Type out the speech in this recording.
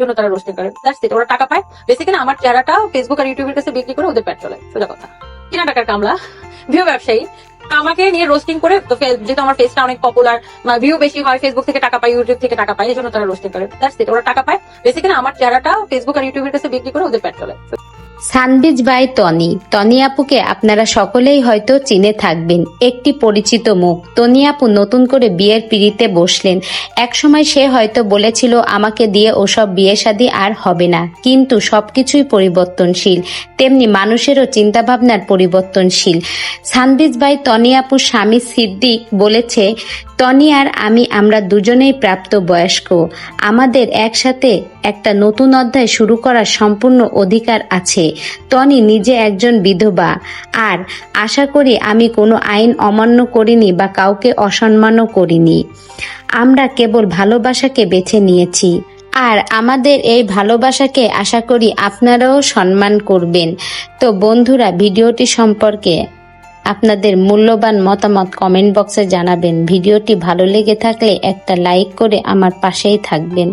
জন্য তারা রোস্টিং করে। দ্যাটস ওরা টাকা পায়। বেসিক্যালি আমার চেহারাটা ফেসবুক আর ইউটিউবের কাছে বিক্রি করে ওদের পেট চলে, সোজা কথা। কিনা টাকার কামলা ভিউ ব্যবসায়ী। আমাকে নিয়ে রোস্টিং করে, তো যেহেতু আমার ফেসটা অনেক পপুলার ভিউ বেশি হয় ফেসবুক থেকে টাকা পায় ইউটিউব থেকে টাকা পায়, এই জন্য তারা রোস্টিং করে। দ্যাটস ওরা টাকা পায়। বেসিক্যালি আমার চেহারাটা ফেসবুক আর ইউটিউবের কাছে বিক্রি করে ওদের পেট চলে। সানবিজ বাই টনি টনি আপুকে আপনারা সকলেই হয়তো চিনে থাকবেন। একটি পরিচিত মুখ। টনি আপু নতুন করে বিয়ের পিড়িতে বসলেন। একসময় সে হয়তো বলেছিল, আমাকে দিয়ে ওসব বিয়ে শাদী আর হবে না। কিন্তু সবকিছুই পরিবর্তনশীল। তেমনি মানুষেরও চিন্তাভাবনার পরিবর্তনশীল। সানবিজ বাই টনি আপুর স্বামী সিদ্দিক বলেছে টনি আর আমি, আমরা দুজনেই প্রাপ্ত বয়স্ক আমাদের একসাথে একটা নতুন অধ্যায় শুরু করার সম্পূর্ণ অধিকার আছে। টনি নিজে একজন বিধবা। আর আশা করি আমি কোনো আইন অমান্য করিনি বা কাউকে অসম্মানও করিনি। আমরা কেবল ভালোবাসাকে বেছে নিয়েছি। আর আমাদের এই ভালোবাসাকে আশা করি আপনারাও সম্মান করবেন। তো বন্ধুরা, ভিডিওটি সম্পর্কে আপনাদের মূল্যবান মতামত কমেন্ট বক্সে জানাবেন। ভিডিওটি ভালো লেগে থাকলে একটা লাইক করে আমার পাশেই থাকবেন।